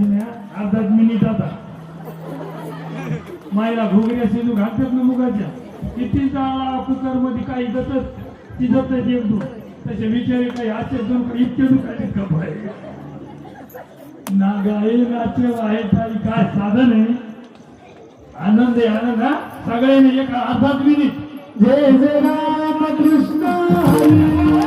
म्या अर्धाच मिनिट आता मायला घोगऱ्या शिजू घालतात ना मुगाच्या. किती जाळा कुकरमध्ये काही जतच ती जत जेवतो तसे विचारे काही आश्चर्य दोन इतके दुखायचे कप आहे ना गाईल राज्य आहे तरी काय साधन आहे? आनंद आहे आनंद हा? सगळ्यांनी एका अर्धाच मिनिट जय जय राम कृष्ण